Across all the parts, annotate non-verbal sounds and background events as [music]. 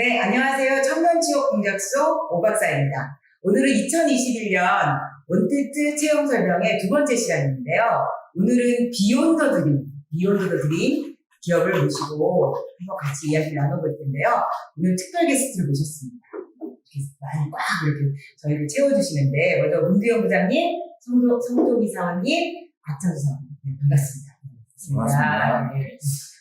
네, 안녕하세요. 청년지역 공작소 오박사입니다. 오늘은 2021년 원테트 체험 설명의 두 번째 시간인데요. 오늘은 비욘더 드림, 비욘더 드림 기업을 모시고 한번 같이 이야기 나눠볼 텐데요. 오늘 특별 게스트를 모셨습니다. 이렇게 많이 꽉 이렇게 저희를 채워주시는데, 먼저 문두영 부장님, 성도, 성동희 사원님, 박찬수 사원님. 네, 반갑습니다. 반갑습니다. 네.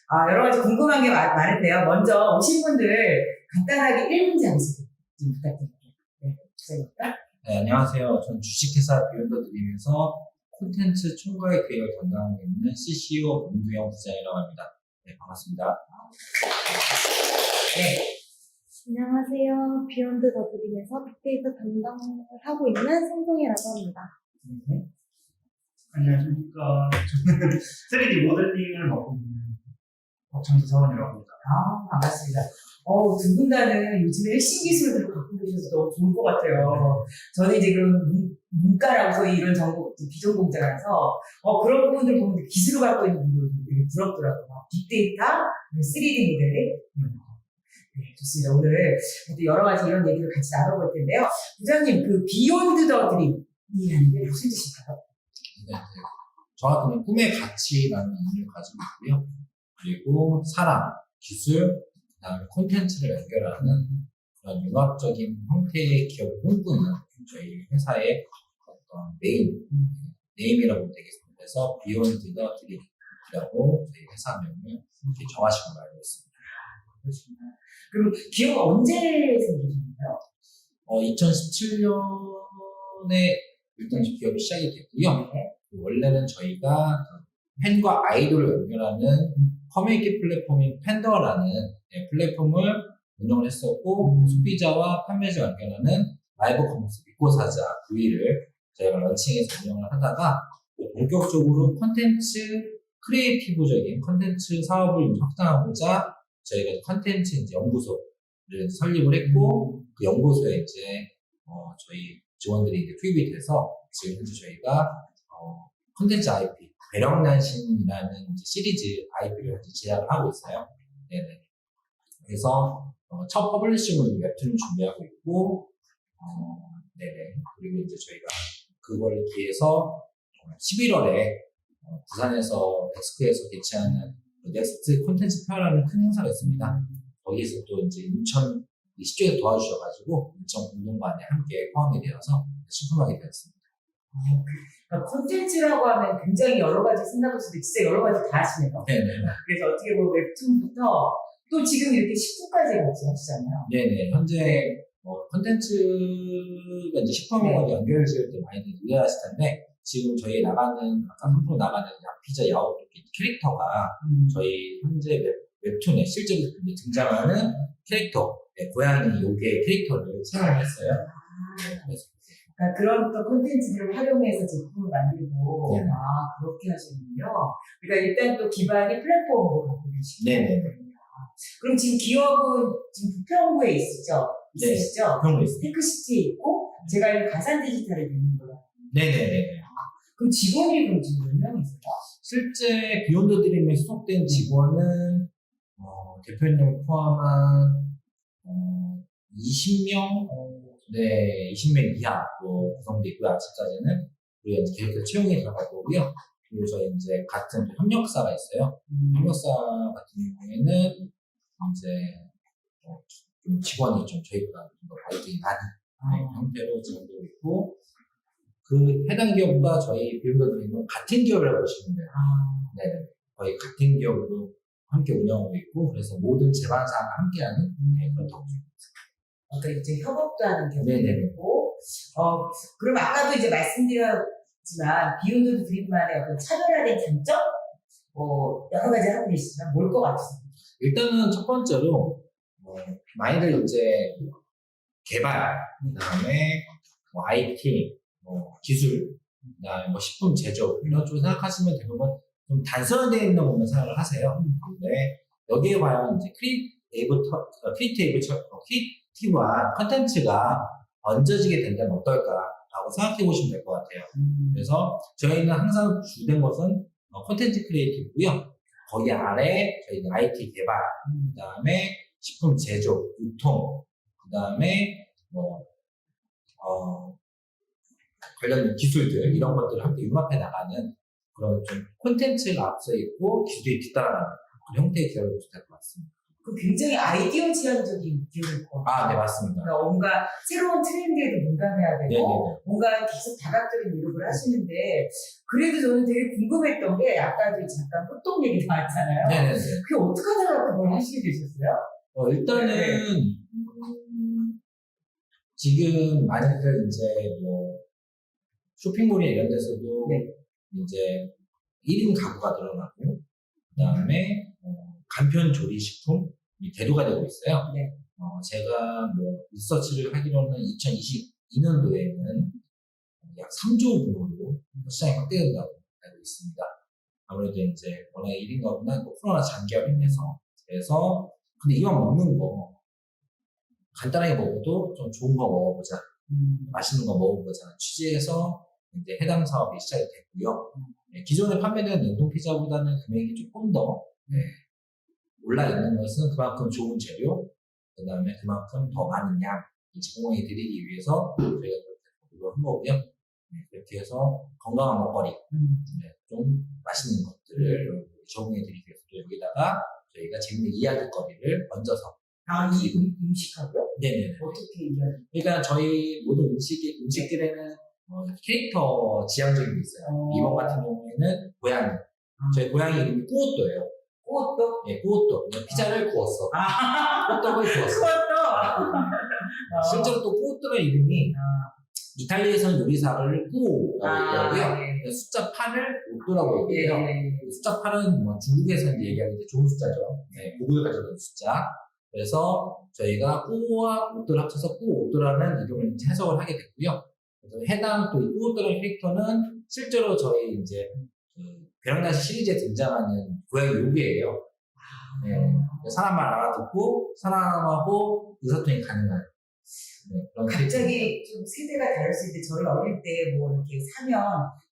아, 여러 가지 궁금한 게 많, 많은데요. 먼저 오신 분들 간단하게 1문제 하면서 좀 부탁드릴게요. 네, 부장님까 네, 안녕하세요. 전 주식회사 비욘더 드림에서 콘텐츠 총괄 계획을 담당하고 있는 CCO 문두영 부장이라고 합니다. 네, 반갑습니다. 네. 안녕하세요. 비욘드 더 드림에서 빅데이터 담당을 하고 있는 송송이라고 합니다. 네. 안녕하십니까. 저는 [laughs] 3D 모델링을 맡고 있는 박창수 사원이라고 합니다. 아, 반갑습니다. 어, 두 분 다는 요즘에 핵심 기술들을 갖고 계셔서 너무 좋은 것 같아요. 저는 그런 문- 문과라고 소위 이런 전공, 비전공자라서, 어, 그런 부분들 보면 기술을 갖고 있는 분들 되게 부럽더라고요. 빅데이터, 3D 모델링. 이런 거. 네, 좋습니다. 오늘 또 여러 가지 이런 얘기를 같이 나눠볼 텐데요. 부장님, 그 비욘드 더 드림이라는 게 무슨 뜻일까요? 네, 네. 정확히는 꿈의 가치라는 의미를 가지고 있고요. 그리고 사람, 기술, 그 다음에 콘텐츠를 연결하는 그런 융합적인 형태의 기업을 꿈꾸는 저희 회사의 어떤 네임, 네임이라고 되겠습니다. 그래서 비욘드 더 드림이라고 저희 회사명을 이렇게 정하신 걸로 알고 있습니다. 그렇습니다. 그럼 기업 언제 생기셨나요? 어, 2017년에 일단 기업이 시작이 됐고요. 네. 원래는 저희가 팬과 아이돌을 연결하는 커뮤니티 플랫폼인 팬더라는 네, 플랫폼을 운영을 했었고 음. 소비자와 판매자 연결하는 라이브 커머스 믿고 사자 V를 저희가 런칭해서 운영을 하다가 본격적으로 컨텐츠 크리에이티브적인 컨텐츠 사업을 확장하고자 저희가 컨텐츠 이제 연구소를 설립을 했고 그 연구소에 이제 어, 저희 직원들이 이제 투입이 돼서 지금 현재 저희가 어, 컨텐츠 IP 배령난 신이라는 이제 시리즈 IP를 제작을 하고 있어요. 네네. 그래서 어, 첫 퍼블리싱을 웹툰을 준비하고 있고, 어, 네네. 그리고 이제 저희가 그걸 기해서 11월에 어, 부산에서 덱스크에서 개최하는 그 넥스트 콘텐츠 페어라는 큰 행사가 있습니다. 거기에서 또 이제 인천 이 시쪽에서 도와주셔가지고 인천 공동반에 함께 포함이 되어서 신품하게 되었습니다. 그러니까 콘텐츠라고 하면 굉장히 여러 가지 생각할 수도 진짜 여러 가지 다 하시네요. 네네. 그래서 어떻게 보면 웹툰부터 또 지금 이렇게 10부까지 같이 하시잖아요. 네네. 현재 뭐 콘텐츠가 이제 식품하고 네. 연결을 지을 때 많이들 이해하실 텐데 지금 저희 나가는 아까 상품 나가는 야피자 야오토끼 캐릭터가 저희 현재 웹, 웹툰에 실제로 등장하는 캐릭터 네, 고양이 요괴 캐릭터를 사용을 했어요. 네, 그래서 그러니까 그런 또 콘텐츠들을 활용해서 제품을 만들고 네. 아 그렇게 하시는군요. 그러니까 일단 또 기반이 플랫폼으로 갖고 계시고 네네. 그럼 지금 기업은 지금 부평구에 있으죠? 네. 있으시죠? 거 있어요. 테크시티에 있고 제가 알기로 가산 디지털에 있는 거예요. 네네네. 그럼 직원이 그럼 지금 몇 명 있어요? 실제 비욘드 드림에 소속된 직원은 어, 대표님을 포함한 어, 20명, 네, 20명 이하 로 구성되어 있고요. 아직까지는 우리가 이제 계속해서 채용이 들어갈 거고요. 그리고 저희 이제 같은 또 협력사가 있어요. 협력사 같은 경우에는 이제 어, 좀 직원이 좀 저희보다 좀더 발전이 많은 네, 형태로 진행되고 있고 그 해당 기업과 저희 비욘드 드림은 같은 기업이라고 보시면 돼요. 아, 네, 거의 같은 기업으로 함께 운영하고 있고 그래서 모든 사항과 함께하는 네, 그런 덕입 그러니까 이제 협업도 하는 경우도. 있고, 어, 그럼 아까도 이제 말씀드렸지만, 비욘드 드림만의 어떤 차별화된 장점? 뭐, 여러 가지 하고 계시지만, 뭘 것 같으세요? 일단은 첫 번째로 어, 많이들 이제 개발, 그 다음에 뭐 IT, 뭐 기술, 그다음에 뭐 식품 제조 이런 쪽을 생각하시면 대부분 좀 단순화되어 있는 부분 생각을 하세요. 근데 여기에 과연 이제 크리에이브 크리에이브 크리에이티브한 컨텐츠가 얹어지게 된다면 어떨까라고 생각해 보시면 될 것 같아요. 그래서 저희는 항상 주된 것은 어, 콘텐츠 크리에이티브고요. 거기 아래 저희는 IT 개발, 그 다음에 식품 제조, 유통, 그 다음에 뭐, 어, 관련 기술들, 이런 것들을 함께 융합해 나가는 그런 좀 콘텐츠가 앞서 있고 기술이 뒤따라가는 그런 형태의 기업이 될것 같습니다. 그 굉장히 아이디어 지향적인 기업일 것 같아요. 아, 네, 맞습니다. 그러니까 뭔가 새로운 트렌드에도 민감해야 되고 네네네. 뭔가 계속 다각적인 노력을 하시는데 그래도 저는 되게 궁금했던 게 아까도 잠깐 호떡 얘기 나왔잖아요. 네네네. 그게 어떻게 하다가 그걸 하시게 되셨어요? 어, 일단은, 네. 음, 지금 많이들 이제 뭐, 쇼핑몰이나 이런 데서도 네. 이제 1인 가구가 늘어나고, 그 다음에, 어, 간편 조리식품이 대두가 되고 있어요. 네. 어, 제가 뭐, 리서치를 하기로는 2022년도에는 약 3조 규모로 시장이 확대된다고 알고 있습니다. 아무래도 이제 워낙에 1인 가구나 또 코로나 장기화로 인해서 그래서 근데 이왕 먹는 거 간단하게 먹어도 좀 좋은 거 먹어보자 음. 맛있는 거 먹어보자 취지에서 이제 해당 사업이 시작이 됐고요. 네, 기존에 판매되는 냉동 피자보다는 금액이 조금 더 네, 올라 있는 것은 그만큼 좋은 재료, 그 다음에 그만큼 더 많은 양 제공해 드리기 위해서 저희가 그렇게 한 거고요. 네, 그렇게 해서 건강한 먹거리, 음. 네, 좀 맛있는 것들을 제공해 드리기 위해서 또 여기다가 저희가 재밌는 이야기거리를 얹어서 아, 이 음, 음식하고요? 네네네. 어떻게 이야기? 그러니까 저희 모든 음식, 음식들에는 어, 캐릭터 지향적인 게 있어요. 어. 이번 같은 경우에는 고양이. 저희 고양이 이름이 꾸오또예요. 꽃도? 예. 그냥 피자를 구웠어. 아, 꾸오또를 구웠어. 꽃도? 실제로 또 꾸오또의 이름이 아, 이탈리아에서는 요리사를 꾸오라고 얘기하고요. 예. 숫자 8을 오또라고 예. 얘기해요. 숫자 8은 뭐 중국에서 이제 얘기하는 게 좋은 숫자죠. 네, 복을 가져온 숫자. 그래서 저희가 꾸와 오또를 합쳐서 꾸오또라는 이름을 이제 해석을 하게 됐고요. 그래서 해당 또이 꾸오또라는 캐릭터는 실제로 저희 이제 그 벼랑다시 시리즈에 등장하는 고양이 요괴예요. 네, 사람 말 알아듣고 사람하고 의사소통이 가능한 네, 그런. 갑자기 좀 세대가 다를 수 있는데 저희 어릴 때 뭐 이렇게 사면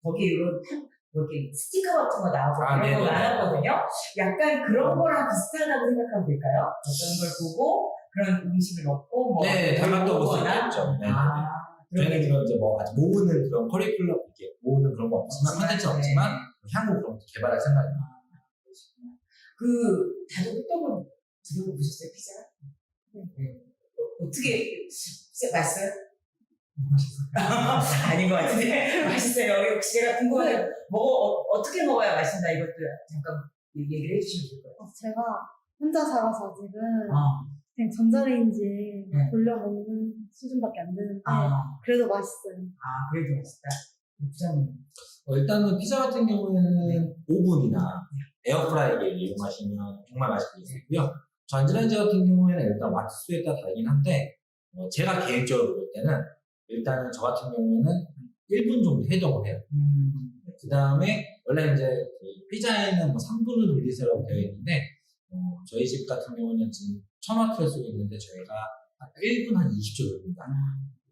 거기에 이런 탐- 뭐 이렇게 스티커 같은 거 나오고 아, 그런 거. 나왔거든요. 약간 그런 거랑 비슷하다고 생각하면 될까요? 어떤 걸 보고 그런 음식을 먹고 뭐 네, 닮았다고. 있겠죠. 네, 네, 네. 아, 저희는 그런 이제 뭐 아직 모으는 그런 커리큘럼 이렇게 모으는 그런 거 없지만 컨텐츠 네. 없지만 향후 그런 것도 개발할 생각입니다. 그 다들 호떡을 드셔보셨어요 피자? 네. 어, 어떻게 피자 맛있어요? [laughs] 아닌 것 같은데 맛있어요. 혹시 제가 궁금해요. 먹어 어, 떻게 먹어야 맛있나 이것도 잠깐 얘기를 해주시면 좋을 것 같아요. 어, 제가 혼자 살아서 아직은 아, 그냥 전자레인지에 네. 돌려 먹는 수준밖에 안 되는데 아, 그래도 맛있어요. 아, 그래도 맛있다. 부장님. 어, 일단은 피자 같은 경우에는 오븐이나 에어프라이기를 이용하시면 정말 맛있게 드실 수 있고요. 전자레인지 같은 경우에는 일단 와트 수에 따라 다르긴 한데 어, 제가 개인적으로 볼 때는 일단은 저 같은 경우에는 1분 정도 해동을 해요. 음, 그 다음에 원래 이제 그 피자에는 뭐 3분을 돌리세요라고 되어 있는데 어, 저희 집 같은 경우는 지금 1000와트를 쓰고 있는데 저희가 한 1분 한 20초 돌립니다.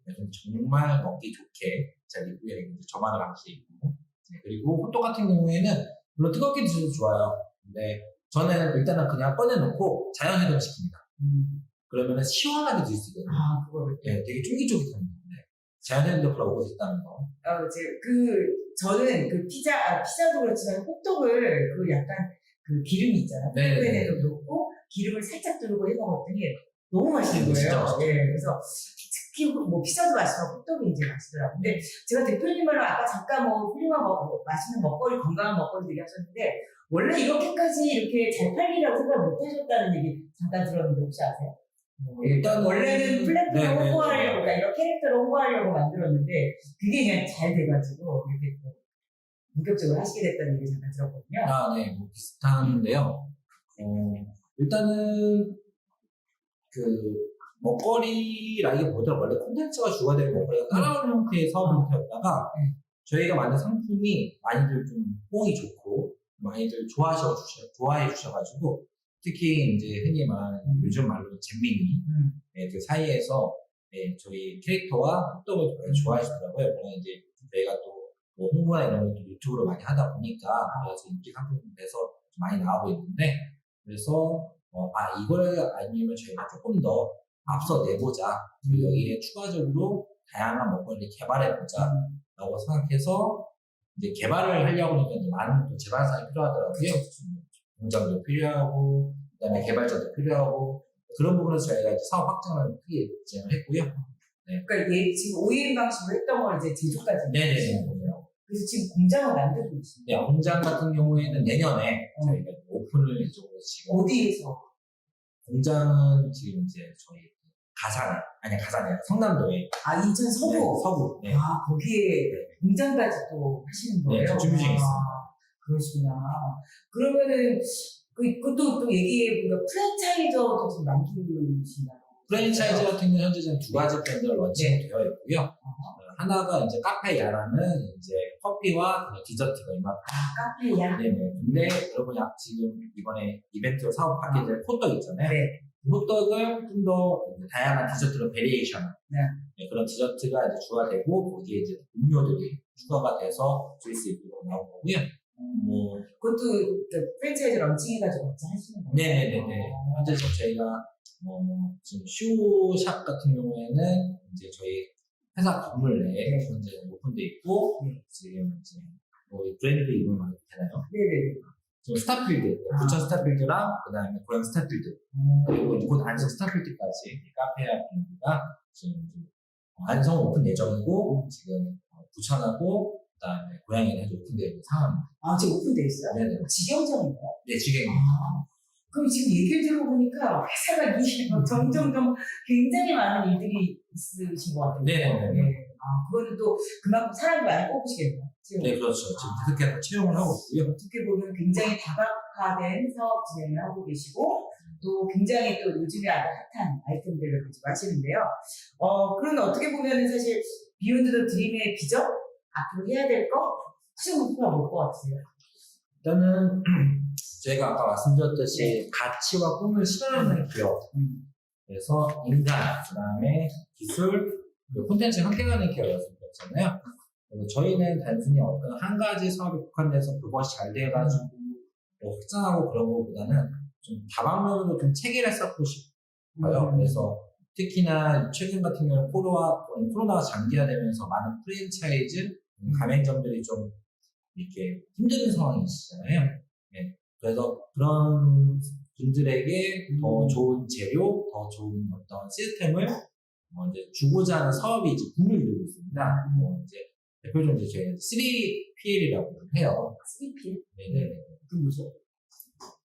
그래서 정말 먹기 좋게 잘 익고요. 저만의 방식이고 네, 그리고 호떡 같은 경우에는 물론 뜨겁게 드셔도 좋아요. 근데 저는 일단은 그냥 꺼내놓고 자연 해동 시킵니다. 음. 그러면 시원하게 드실 수 있거든요. 아, 그거를. 네, 되게 쫄깃쫄깃합니다. 네. 자연 해동 덕분에 먹을 수 있다는 거. 어, 제, 그, 저는 그 피자, 아, 피자도 그렇지만 호떡을 그 약간 그 기름이 있잖아요. 네, 네, 네. 프라이팬에도 넣고 기름을 살짝 두르고 해 먹었더니 너무 맛있는 네, 진짜 거예요. 맛있죠. 예, 그래서 특히 뭐 피자도 맛있고 호떡이 이제 맛있더라고요. 근데 제가 대표님 말로 아까 잠깐 뭐 훌륭한 먹, 뭐 맛있는 먹거리, 건강한 먹거리 얘기하셨는데 원래 이렇게까지 이렇게 잘 팔리라고 생각 못 하셨다는 얘기 잠깐 들었는데 혹시 아세요? 일단 원래는 플랫폼을 네, 네, 홍보하려고, 네. 그러니까 이런 캐릭터를 홍보하려고 만들었는데, 그게 그냥 잘 돼가지고, 이렇게 또 본격적으로 하시게 됐다는 얘기 잠깐 들었거든요. 아, 네, 뭐 비슷한데요. 어, 일단은 그 먹거리라기보다 원래 콘텐츠가 주가 되는 먹거리가 따라오는 형태의 사업 형태였다가 네. 저희가 만든 상품이 많이들 좀 호응이 좋고 많이들 좋아하셔 주셔 좋아해 주셔가지고 특히 이제 흔히 말하는 음. 요즘 말로 잼민이 음. 네, 그 사이에서 네, 저희 캐릭터와 호떡을 많이 좋아해 주더라고요. 물론 이제 저희가 또뭐 홍보나 이런 것도 유튜브로 많이 하다 보니까 그래서 인기 상품에서 많이 나오고 있는데 그래서 어, 아 이걸 아니면 저희가 조금 더 앞서 내보자 그리고 여기에 추가적으로 다양한 먹거리를 개발해보자 라고 생각해서 이제 개발을 하려고 하니까 이제 많은 또 재반상이 필요하더라고요. 공장도 필요하고, 그 다음에 개발자도 필요하고, 그런 부분에서 저희가 이제 사업 확장을 크게 진행을 했고요. 그러니까 얘 지금 OEM 방식으로 했던 걸 이제 제조까지. 하시는 거예요. 그래서 지금 공장을 만들고 계시네요. 네, 공장 같은 경우에는 내년에 저희가 오픈을 이쪽으로 지금 어디에서? 공장은 지금 이제 저희 가산에, 아니 가산이 아니라 성남도에 아 인천 서구. 네, 서구. 네. 아 거기에 공장까지 또 하시는 거예요? 네, 지금 준비 중에 있습니다. 아, 그러시구나. 그러면은 그 그것도 또 얘기해 보니까 프랜차이저도 지금 만드신다. 프랜차이즈 같은 경우는 현재 지금 두 가지 브랜드가 런칭이 되어 있고요. 하나가 이제 카페 야라는 이제 커피와 디저트가 이만 아 카페야. 네네. 근데 여러분이 아- 지금 이번에 이벤트 사업 파켓에 호떡 있잖아요. 네. 호떡을 좀 더 다양한 디저트로 베리에이션. 네. 그런 디저트가 이제 추가되고 거기에 이제 음료들이 추가가 돼서 줄수 있도록 나온 거고요. 뭐 그것도 저 프랜차이즈 런칭해가지고 같이 하시는 거예요? 네네네네. 어. 현재 저희가 뭐 지금 쇼샵 같은 경우에는 이제 저희 회사 건물 내에 현재 오픈돼 있고 네. 지금 이제 뭐 브랜드 이름을 말해도 되나요? 네네. 지금 스타필드, 아. 부천 스타필드랑 그다음에 고양 스타필드 그리고 이제 곧 안성 스타필드까지 이 카페와 브랜드가 지금 좀 안성 오픈 예정이고 지금 어, 부천하고 그다음에 고양이는 현재 오픈되어 있는 상황입니다. 아 지금 오픈돼 있어요? 네네. 직영점인가요? 네, 지금 아, 그럼 지금 얘기를 들어보니까 회사가 이뭐 점점점 굉장히 많은 일들이 있으신 것 같아요. 네네네. 네. 아, 그거는 또 그만큼 사람이 많이 뽑으시겠네요. 지금 네 그렇죠. 지금 계속해서 채용을 하고 있고요. 어떻게 보면 굉장히 다각화된 사업 진행을 하고 계시고 또 굉장히 또 요즘에 아주 핫한 아이템들을 가지고 하시는데요. 어, 그런 어떻게 보면 사실 비욘드 더 드림의 비전? 앞으로 해야 될 거? 수정 목표가 뭘것 같으세요? 일단은 [clears throat] 저희가 아까 말씀드렸듯이 가치와 꿈을 실현하는 기업 음. 그래서 인간, 그 다음에 기술, 콘텐츠 함께 가는 기업이었으면 좋겠잖아요. 그래서 저희는 단순히 어떤 한 가지 사업에 국한돼서 그것이 잘 돼가지고 뭐 확장하고 그런 것보다는 좀 다방면으로 좀 체계를 쌓고 싶어요. 음. 그래서 특히나 최근 같은 경우는 코로나, 코로나가 장기화되면서 많은 프랜차이즈, 가맹점들이 좀 이렇게 힘든 상황이시잖아요. 네. 그래서 그런 분들에게 더 음. 좋은 재료, 더 좋은 어떤 시스템을 뭐 이제 주고자 하는 사업이 이제 붐을 이루고 있습니다. 음. 뭐 이제 대표적으로 이제 저희가 3PL이라고 해요. 3P? 네네. 그 뭐죠?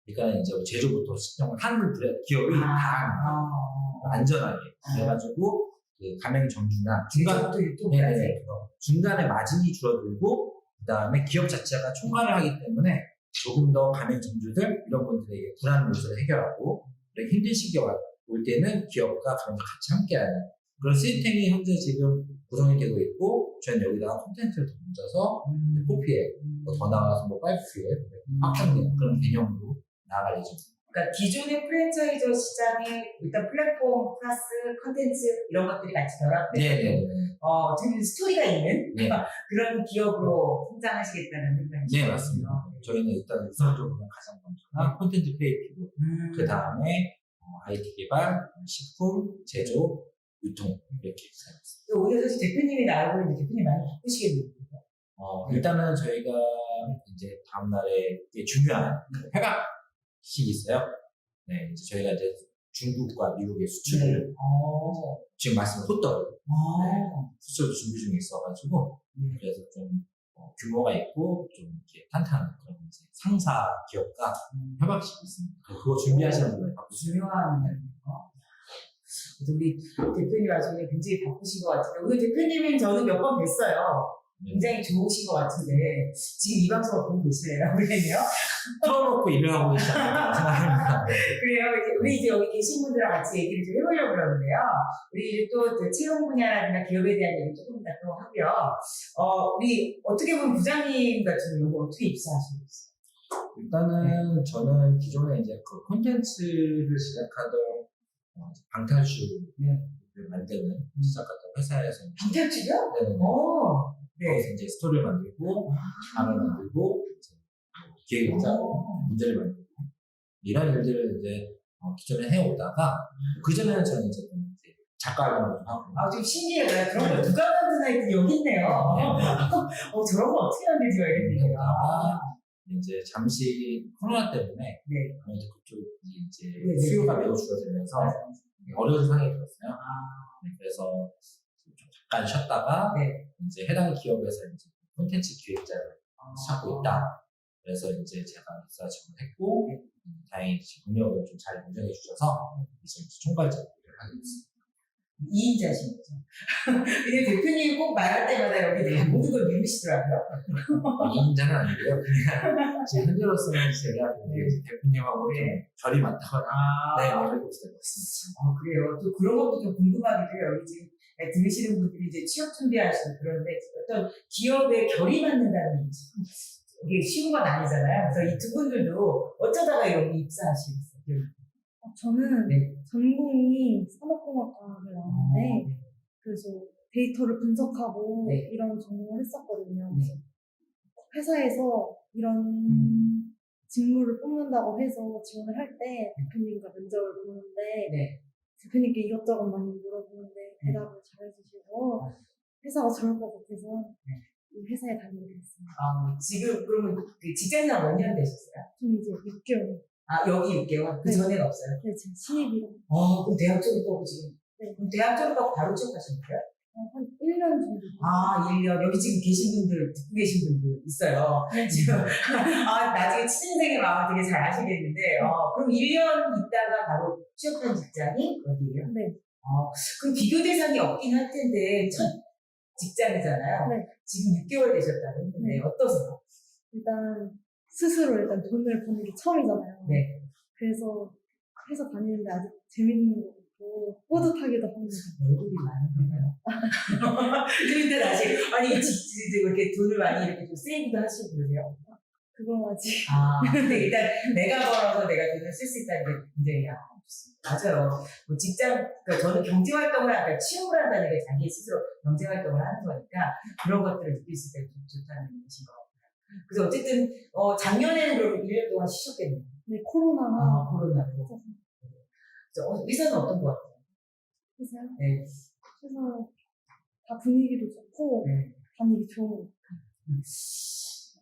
그러니까 이제 뭐 제조부터 한 브랜드, 기업이 아, 다 아, 안전하게 그래가지고 그 가맹 정주나 중간. 네네 중간에 마진이 줄어들고 그 다음에 기업 자체가 총괄을 하기 때문에 조금 더 가맹 정주들 이런 분들에게 불안 요소를 해결하고 힘든 시기가 와- 올 때는 기업과 가맹이 같이 함께하는 그런 시스템이 현재 지금 구성이 되고 있고 저희는 여기다가 콘텐츠를 더 얹어서 음. 포피에 뭐더 나가서 뭐 파이프에 확장되는 그런 개념으로 나아갈 예정입니다. 그러니까 기존의 프랜차이저 시장에 일단 플랫폼 플러스 컨텐츠 이런 것들이 같이 결합된 네네네. 어, 어떻게 보면 스토리가 있는 네. [laughs] 그런 기업으로 성장하시겠다는 생각이 네, 맞습니다. 저희는 일단 우선적으로 가장 먼저가 콘텐츠 크리에이티브, 음. 그 다음에 IT 개발, 식품, 제조, 유통 이렇게 생각했습니다. 또 오늘 사실 대표님이 나오고 있는데 대표님 많이 바쁘시겠네요. 어, 일단은 저희가 이제 다음날에 되게 중요한 그 회각식이 있어요. 네, 이제 저희가 이제 중국과 미국의 수출을 어. 지금 말씀한 호떡 어. 수출 준비 중에 있어가지고 네. 그래서 좀 어, 규모가 있고 좀 이렇게 탄탄한 그런 이제 상사 기업과 음. 협약식이 있습니다. 그거 준비하시는 분들 바쁘시죠? 중요한 거. 그래서 우리 대표님 나중에 굉장히 바쁘신 것 같은데 오늘 대표님은 저는 몇 번 뵀어요. 네. 굉장히 좋으신 것 같은데 지금 이 방송을 보고 계시네요. [laughs] 그러네요. 틀어놓고 일을 하고 생각합니다. 그래요. 이제 우리 이제 여기 계신 분들랑 같이 얘기를 좀 해보려고 그러는데요. 우리 이제 또그 채용 분야라든가 기업에 대한 얘기 조금 더또 하고요. 어, 우리 어떻게 보면 부장님 같은 경우 어떻게 입사하시고 있어요? 일단은 저는 기존에 이제 그 콘텐츠를 시작하던 어, 방탈출을 만드는 시작했던 회사에서 방탈출이요? 네네네. 어, 네. 거기서 이제 스토리를 만들고 방을 만들고 이제 뭐 기획을 짜고 어. 문제를 만들고 이런 일들을 이제 어, 기존에 해오다가 그 전에는 저는 이제 좀 이제 작가 활동을 좀 하고 아, 좀 신기해요. 그런 거 누가 만든 아이들이 여기 있네요. [laughs] 어, 저런 거 어떻게 만들지 말겠네요. 그러다가 이제 잠시 코로나 때문에 네. 아무래도 그쪽이 이제 네, 네. 수요가 매우 줄어들면서 어려운 상황이 들었어요. 아, 네, 그래서 좀 잠깐 쉬었다가 네. 이제 해당 기업에서 이제 콘텐츠 기획자를 찾고 있다. 그래서 이제 제가 입사 지원했고 네. 음, 다행히 지금 능력을 좀 잘 인정해 주셔서 이제 총괄자 일을 하게 됐습니다. 2인자신 거죠. [laughs] 근데 대표님이 꼭 말할 때마다 여기 다 모든 걸 미루시더라고요. 2인자는 아니고요. 그냥 지금 현재로서는 제가 네. 이제 대표님하고 좀 결이 맞다거나 아, 네, 네, 그렇게 되고 있습니다. 어, 그래요. 또 그런 것도 좀 궁금하기도 해요. 여기 지금 들으시는 분들이 이제 취업 준비하시고 그런데 어떤 기업에 결이 맞는다는 게참 이게 쉬운 건 아니잖아요. 그래서 이 두 분들도 어쩌다가 여기 입사하시겠어요? 어, 저는 네. 전공이 산업공학과를 나왔는데 네. 그래서 데이터를 분석하고 네. 이런 전공을 했었거든요. 네. 회사에서 이런 음. 직무를 뽑는다고 해서 지원을 할 때 대표님과 면접을 보는데 네. 대표님께 이것저것 많이 물어보는데 대답을 잘해주시고 아. 회사가 좋을 것 같아서 네. 이 회사에 다니게 됐습니다. 아, 지금 그러면 그 직장인한 몇년 되셨어요? 저는 이제 6개월, 아, 여기 6개월? 그 네. 전에는 없어요? 네, 지금 신입이라 어, 그럼 대학 졸업하고 지금. 네. 그럼 대학 졸업하고 바로 취업하신 거예요? 어, 한 1년 정도. 아, 1년. 여기 지금 계신 분들, 듣고 계신 분들 있어요. 네. 지금, 아, 나중에 취준생의 마음을 되게 잘 아시겠는데, 어, 그럼 1년 있다가 바로 취업한 직장이 어디예요? 네. 어, 그럼 비교 대상이 없긴 할 텐데, 첫 직장이잖아요. 네. 지금 6개월 되셨다고 했는데, 네. 어떠세요? 일단 스스로 일단 돈을 버는 게 처음이잖아요. 네. 그래서 회사 다니는데 아직 재밌는 것 같고 뿌듯하기도 합니다. 얼굴이 많은가요? 그런데 [laughs] 다시, 아니, 지- 지- 이렇게 돈을 많이 이렇게 좀 세이브도 하시고 그러세요? 그건 아직 아, 근데 일단 내가 벌어서 내가 돈을 쓸 수 있다는 게 굉장히 아. 맞아요. 뭐 직장, 그러니까 저는 경제 활동을 하니까 취업을 한다는 게 자기 스스로 경제 활동을 하는 거니까 그런 것들을 느낄 수 있을 때좀 좋다는 것인 것 같아요. 그래서 어쨌든, 어, 작년에는 그럼 1년 동안 쉬셨겠네요. 네, 코로나가 아, 코로나로. 있어서 그래서 어, 회사는 어떤 것 같아요? 회사 네. 회사 다 분위기도 좋고 네. 다니기 좋은 것 같아요.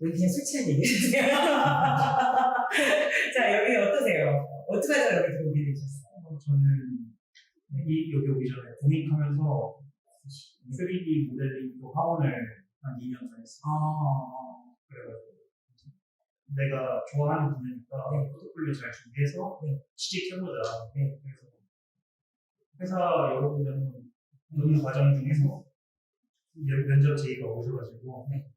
왜 그냥 술 취한 얘기해주세요. [laughs] 자, 여기 어떠세요? 어떻게 하다가 여기 들어오게 되셨어요? 어, 저는 이 여기 오기 전에 공익하면서 3D 모델링 또 학원을 한 2년 전 했어요. 아, 그래가지고 내가 좋아하는 분야니까 네. 포트폴리오 잘 준비해서 네. 취직해보자. 네. 그래서 회사 여러 군데 노는 과정 중에서 면접 제의가 오셔가지고 네.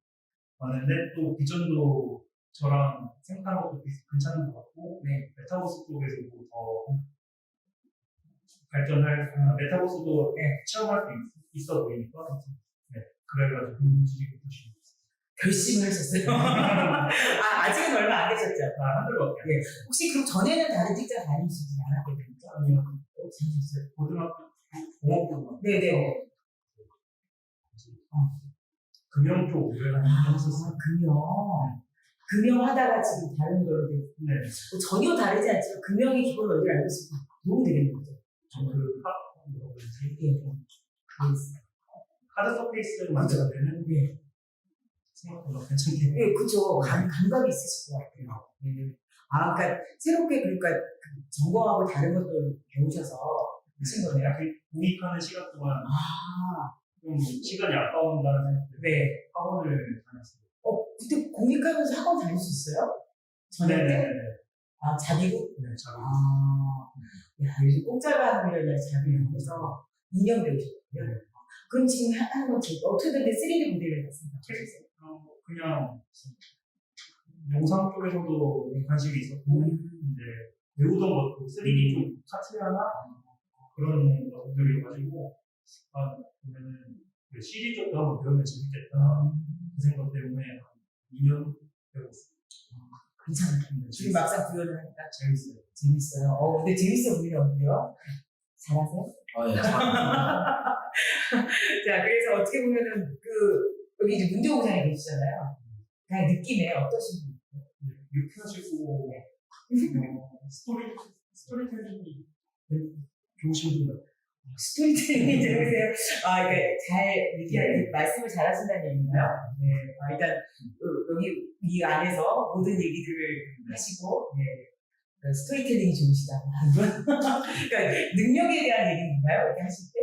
왔는데 또 비전도 저랑 생각한 것도 비- 괜찮은 것 같고 네. 메타버스 쪽에서도 더 발전할 아, 메타버스도 네. 체험할 수 있, 어 보이니까 네. 그래가지고 취직을 보시고 결심을 하셨어요. 아, 아직은 얼마 안 되셨죠? 아, 한들밖에 네. 혹시 그럼 전에는 다른 직장 다니시지 않았거든요? 아니요 어, 다니셨어요? 고등학교 공업고등학교 네네. 금융 쪽 일을 아, 했었어요. 금융. 금융 하다가 지금 다른 걸로 돼. 네. 뭐 전혀 다르지 않지만 금융의 기본 원리를 알고 있으면 도움이 되는 거죠. 예, 예. 알겠습니다. 하드 서페이스를 만들어야 되는 네. 생각보다 괜찮게 예, 그죠. 감, 감각이 있으실 것 같아요. 예. 아, 그러니까 새롭게 그러니까 그 전공하고 다른 것들 배우셔서 하신 거네요. 그 공익하는 시간 동안 아, 좀 시간이 아까운다는 생각 때문에 네. 학원을 다녔어요. 어, 그때 공익하면서 학원 다닐 수 있어요? 전에 때? 네네네. 아, 자비고? 네, 잘 아, 야, 요즘 공짜가 하려면 자비하면서 2년 배우셨군요. 네. 그럼 지금 하- 하는 건 어떻게 되는데 3D 모델을 했습니다. 어, 그냥 영상 쪽에서도 관심이 있었고 이제 배우던 것도 3D 좀 카트하나 그런 것들이어가지고 아 그러면은 그 CD 쪽도 한번 배우면 재밌겠다 그 생각 때문에 한 2년 배웠어요. 괜찮아요. 지금 막상 구현을 하니까 재밌어요. 재밌어요. 어, 근데 재밌어 보이는데요? 잘하세요? 어, 예, 참. [laughs] 자, 그래서 어떻게 보면은 그, 여기 이제 문제공장에 계시잖아요. 그냥 느낌에 어떠신 분? 네, 유쾌하시고 어, 스토리 스토리텔링이 좋으신 분 같아요. 스토리텔링이 좋으세요. 아, 그러니까 잘 얘기하는 말씀을 잘 하신다는 얘기인가요? 네. 아, 일단 어, 여기 이 안에서 모든 얘기들을 하시고 네. 그 스토리텔링이 좋으시다. [laughs] 그러니까 능력에 대한 얘기인가요? 이렇게 하실 때?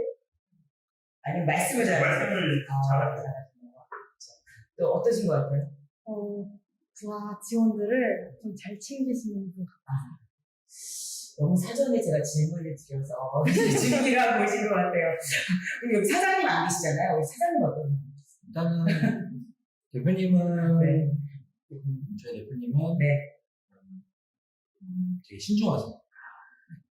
아니면 말씀을 잘하세요? 말씀을 아, 잘하세요. 잘하시네요. 그렇죠. 또 어떠신 것 같아요? 어, 부하 지원들을 좀 잘 챙기시는 분. 너무 사전에 제가 질문을 드려서 [laughs] 준비를 보신 것 같아요. 그럼 여기 사장님 안 계시잖아요. 우리 사장님 어떤? 일단은 대표님은 네. 저희 대표님은 네. 음, 되게 신중하세요.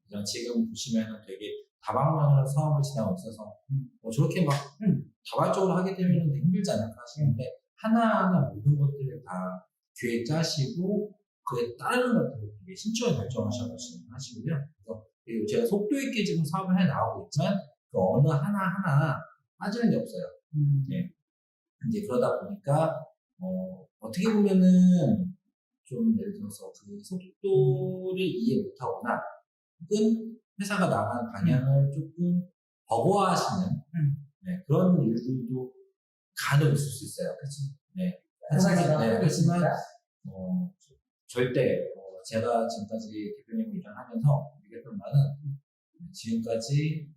그냥 지금 보시면 되게 다방면으로 사업을 진행하고 있어서 뭐 저렇게 막 음. 다발적으로 하게 되면 힘들지 않을까 하시는데 하나하나 모든 것들을 다 계획 짜시고 그에 따르는 것들을 되게 신중하게 결정하시고 하시고요. 그래서 그리고 제가 속도 있게 지금 사업을 해 나가고 있지만 그 어느 하나 하나 빠지는 게 없어요. 음. 이제 그러다 보니까 어, 어떻게 보면은 좀 예를 들어서 그 속도를 이해 못하거나 혹은 회사가 나간 방향을 조금 버거워하시는 음. 네, 그런 일들도 간혹 있을 수 있어요. 그렇죠. 네. 가지가 하지만, 네, 하지만. 어, 저- 절대 어, 제가 지금까지 대표님과 일을 하면서 얘기했던 바는 지금까지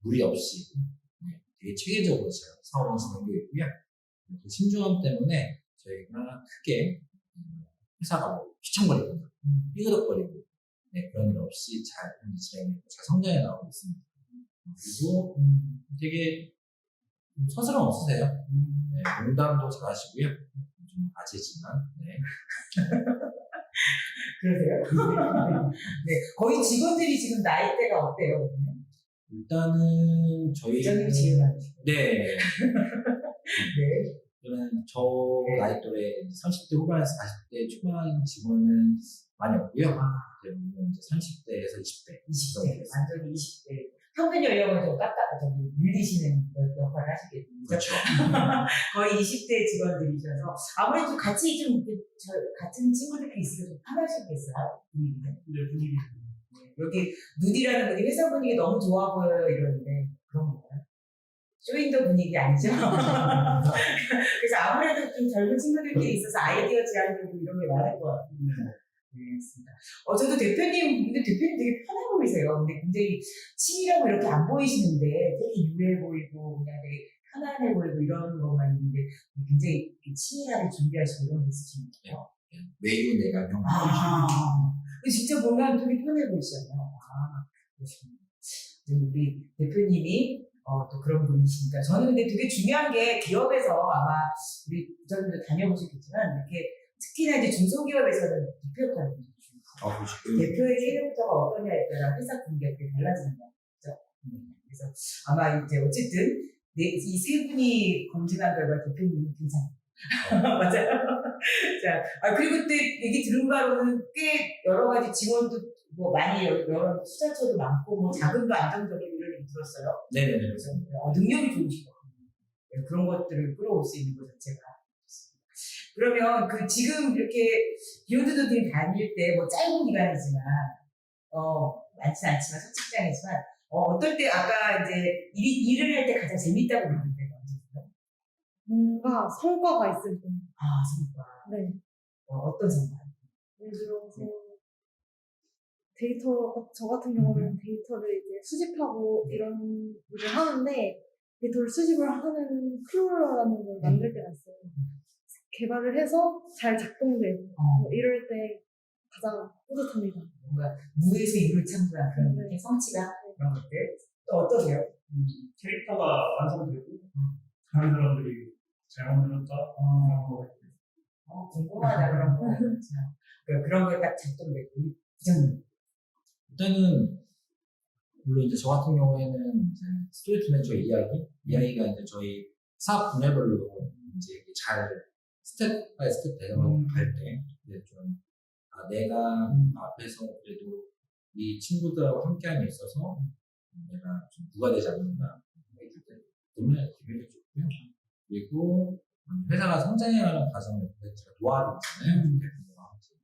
무리 없이 네, 되게 체계적으로 제가 사업을 진행되고 있고요. 그 신중함 때문에 저희가 크게 음, 회사가 뭐 휘청거리거나 삐그덕거리고 네, 그런 일 없이 잘 진행되고 잘 성장해 나가고 있습니다. 그리고 음. 되게 좀 서스럼 없으세요. 네, 농담도 잘 하시고요. 좀 아재지만 네. [laughs] [laughs] 그러세요? 네. 거의 직원들이 지금 나이대가 어때요? 일단은 저희 부장님 제일 많으시고. 네 [laughs] 네. 저는 저 나이 또래 30대 후반에서 40대 초반 직원은 많이 없고요. 대부분 이제 30대에서 20대 20대, 완전히 20대. 평균 연령을 좀 깎아, 저기, 늘리시는 역할을 하시겠군요. 그렇죠. [laughs] 거의 20대 직원들이셔서, 아무래도 같이 좀, 이렇게 저, 같은 친구들끼리 있으면 좀 편하시겠어요? 분위기는. 근데 분위기 여기, 누디라는 분이 회사 분위기 너무 좋아 보여요, 이러는데, 그런 건가요? 쇼윈도 분위기 아니죠? [laughs] 그래서 아무래도 좀 젊은 친구들끼리 있어서 아이디어 제안되고 이런 게 많을 것 같아요. 네, 알겠습니다. 어, 저도 대표님, 근데 대표님 되게 편해 보이세요. 근데 굉장히 친이라고 이렇게 안 보이시는데 되게 유해 보이고, 그냥 되게 편안해 보이고 이런 것만 있는데 굉장히 친밀하게 준비하시고 이런 거 있으시나요? 외유 내가 경 아, 진짜 보면 되게 편해 보이시잖아요. 아, 그러시군요. 근데 우리 대표님이 어, 또 그런 분이시니까. 저는 근데 되게 중요한 게 기업에서 아마 우리 부장님도 다녀보셨겠지만 이렇게 특히나 이제 중소기업에서는 대표 역할을 굉장히 중요해요. 아, 그렇죠. 대표의 캐릭터가 어떠냐에 따라 회사 분위기가 되게 달라지는 거죠. 음, 그래서 아마 이제 어쨌든 이 세 분이 검증한 결과 대표님이 괜찮아요. [laughs] 맞아요. 자, 아, 그리고 그때 얘기 들은 바로는 꽤 여러 가지 지원도 뭐 많이 여- 여러 투자처도 많고 뭐 자금도 안정적이고 이런 얘기 들었어요. 네네네. 그래서 어, 능력이 좋으시고 네, 그런 것들을 끌어올 수 있는 것 자체가. 그러면 그 지금 이렇게 비욘드도들이 다닐 때 뭐 짧은 기간이지만 어 많진 않지만 첫 직장이지만 어, 어떨 때 아까 이제 일, 일을 할 때 가장 재밌다고 그러는데 언제요? 뭔가 성과가 있을 때. 아 성과 네. 어, 어떤 성과? 예를 들어서 데이터, 저 같은 경우는 데이터를 이제 수집하고 이런 일을 하는데 데이터를 수집을 하는 플로어라는 걸 만들 때가 있어요. 개발을 해서 잘 작동되고 어, 뭐 이럴 때 가장 뿌듯합니다. 뭔가 무에서 유를 창조한 그런 네. 성취감? 그런 것들? 또 어떠세요? 음. 캐릭터가 완성되고 다른 사람들이 잘 만들었다? 그런 거 어, 궁금하다 그런 거. 그- 그런 걸딱 작동되고. 부장님. 일단은 물론 이제 저 같은 경우에는 이제 스토리트 멘처 이야기? 이야기가 이제 저희 사업 분야별로 이제 잘 스텝 바이 스텝 대응하고 음. 갈때 좀 아, 내가 앞에서 그래도 이 친구들하고 함께함에 있어서 내가 좀 부과되지 않는다 생각이 들 때문에 기분이 좋고요. 그리고 회사가 성장해가는 과정을 제가 도와드리잖아요. 음. 대표님과 함께.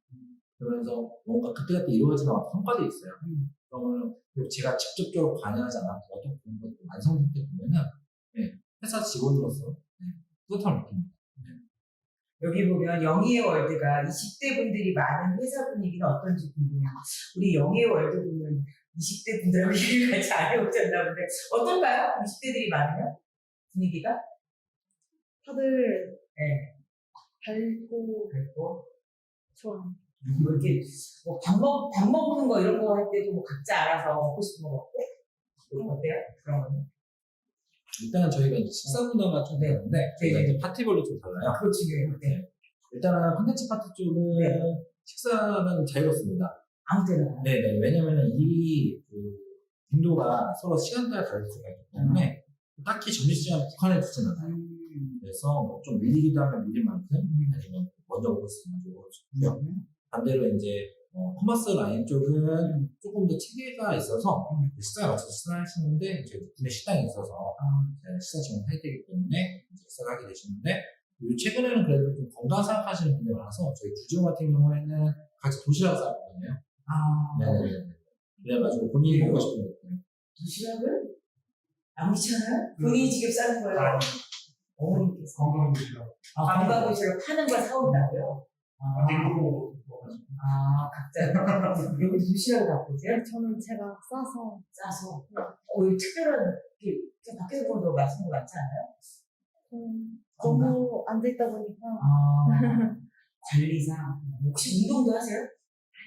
그러면서 뭔가 그때그때 이루어지는 성과도 있어요. 음. 그러면 제가 직접적으로 관여하지 않아도 어떤 부분도 완성될 때 보면은 네, 회사 직원으로서 네, 뿌듯함을 느낍니다. 여기 보면 영희의 월드가 20대 분들이 많은 회사 분위기는 어떤지 궁금해요. 우리 영희의 월드 보면 20대 분들하고 [laughs] 얘기를 같이 안 해오셨나 본데 어떤가요? 20대들이 많으면 분위기가? 다들 네. 밝고 그리고 좋아요. 뭐 이렇게 뭐밥 먹, 밥 먹는 거 이런 거 할 때도 뭐 각자 알아서 먹고 싶은 거 먹고 거 어때요? 그런 거는? 일단은 저희가 이제 식사 문화가 좀 되는데 저희가 네. 이제 파티별로 좀 달라요. 그거 중요해요. 네. 일단은 콘텐츠 파티 쪽은 네. 식사는 자유롭습니다. 아무 때나. 네네. 왜냐면은 이 그, 빈도가 서로 시간대가 다를 수가 있기 때문에 딱히 점심시간 국한해 두진 않아요. 음. 그래서 뭐 좀 밀리기도 하면 밀릴 만큼 아니면 먼저 먹을 수 있는 쪽으로 주고요. 반대로 이제 어, 커머스 라인 쪽은 조금 더 체계가 있어서 식사에 맞춰서 식사하시는데 이제 군의 식당이 있어서 아, 네, 식사 지원을 해야 되기 때문에 이제 식사를 하게 되시는데 그리고 최근에는 그래도 좀 건강 생각하시는 분들이 많아서 저희 주지원 같은 경우에는 같이 도시락을 싸거든요. 아, 네네네. 그래가지고 본인이 먹고 싶은 것들. 도시락을? 아무렇잖아요? 본인이 직접 싸는 거예요? 아, 어머니께서. 건강 도시락. 아, 건강 도시락 파는 걸 사온다고요? 아. 아, 각자. [laughs] 여기 도시락을 갖고 오세요? 네, 저는 제가 싸서 싸서. 어, 이 특별한, 이렇게 그냥 밖에서 보면 더 맛있는 거 많지 않아요? 좀 건강? 너무 앉아있다 보니까 아, [laughs] 관리상. 혹시 운동도 하세요?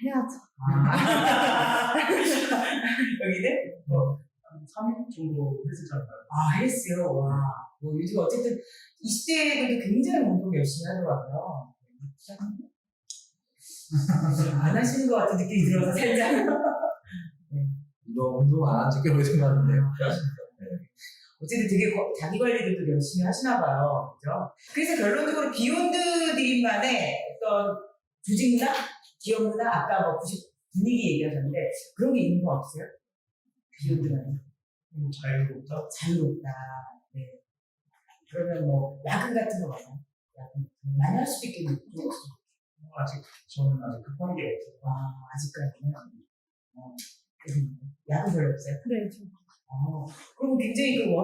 해야죠. 아. [laughs] 여기는? 뭐, 한 3일 정도 했었잖아요. 아, 헬스요? 와. 뭐, 요즘 어쨌든 20대들도 굉장히 운동 열심히 하더라고요. 안 하시는 것 같은 느낌이 들어서 살짝. 이거 운동 안 한지 꽤 같은데요. 어쨌든 되게 거- 자기 관리들도 열심히 하시나 봐요. 그죠? 그래서 결론적으로 비욘드 드림만의 어떤 조직 문화, 기업 문화, 아까 뭐 90 분위기 얘기하셨는데 그런 게 있는 거 없어요? 비욘드만의 좀 자유롭다. 자유롭다. 네. 그러면 뭐 야근 같은 거 많아요? 야근 많이 할 수도 있겠는데 아직 저는 아직 급한 게 없어요. 와 아직까지는 어, 음, 야근 별로 없어요? 네, 저 어, 그럼 굉장히 그거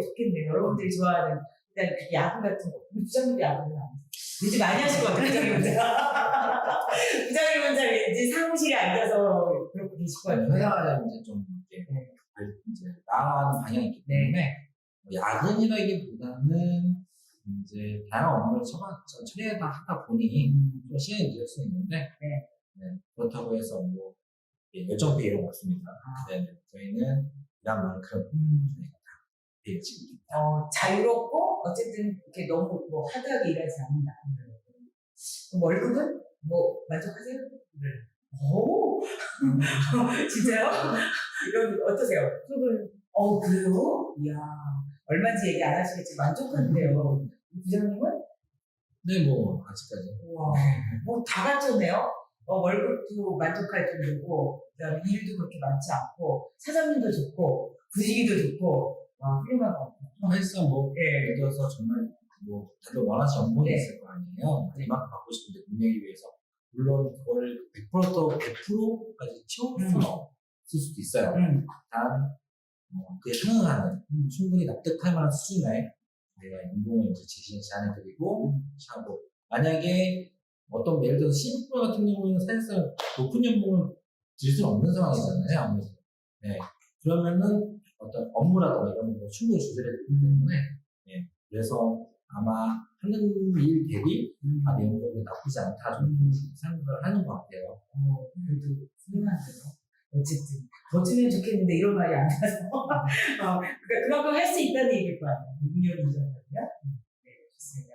좋겠네요. 여러분들이 좋아하는 일단 그 야구 같은 거. 우리 부장님도 야구는 안 해요. 왠지 많이 하실 것 같아요, 부장님 혼자. 부장님 혼자 왠지 사무실에 앉아서 그렇게 계실 것 같아요. 회사가 이제 좀 이렇게 네. 이제 나아가는 방향이 있기 때문에 뭐 야근이라기보다는 이제 다양한 업무를 처, 처리하다 하다 보니 좀 시간이 늦을 수 있는데 네. 네, 그렇다고 해서 뭐 예, 열정페이 이런 거 없습니다. 아. 네, 그러니까 저희는 일한 만큼 음, 저희가 다 배치고 어, 자유롭고 어쨌든 이렇게 너무 뭐 하드하게 일하지 않는다. 그럼 월급은 뭐 만족하세요? 네. 오, [laughs] 진짜요? 여러분 어떠세요? 저도 어, 그래요? 이야, 얼마인지 얘기 안 하시겠지만 만족한데요. 부장님은? 네, 뭐 아직까지 우와, 뭐다 갖췄네요. 어, 월급도 만족할 정도고, 그 다음에 일도 그렇게 많지 않고, 사장님도 좋고, 분위기도 좋고, 와, 훌륭한 것 같아요. 헬스장 뭐 예. 들어서 정말 뭐 다들 원하시는 업무가 네. 있을 거 아니에요. 네. 이만큼 받고 싶은데 분명히 위해서 물론 그거를 100%또 100%까지 채울 수는 음. 없을 수도 있어요. 음, 단 어, 그에 상응하는 음. 충분히 납득할 만한 수준의 저희가 연봉을 이제 제시 제안해드리고 음. 하고 만약에 어떤 예를 들어서 신입분 같은 경우에는 사실상 높은 연봉을 줄 수는 없는 상황이잖아요. 아무래도. 네. 그러면은 어떤 업무라든가 이런 거 충분히 조절해야 되기 때문에 예. 그래서 아마 하는 일 대비 음. 아, 내 연봉이 나쁘지 않다 좀 생각을 하는 것 같아요. 어, 그래도 훌륭한데요. 어쨌든 더 주면 좋겠는데 이런 말이 안 나서 [laughs] 어, 그러니까 그만큼 할 수 있다는 얘기일 거 아니에요. 6년이잖아요. 음. 네, 좋습니다.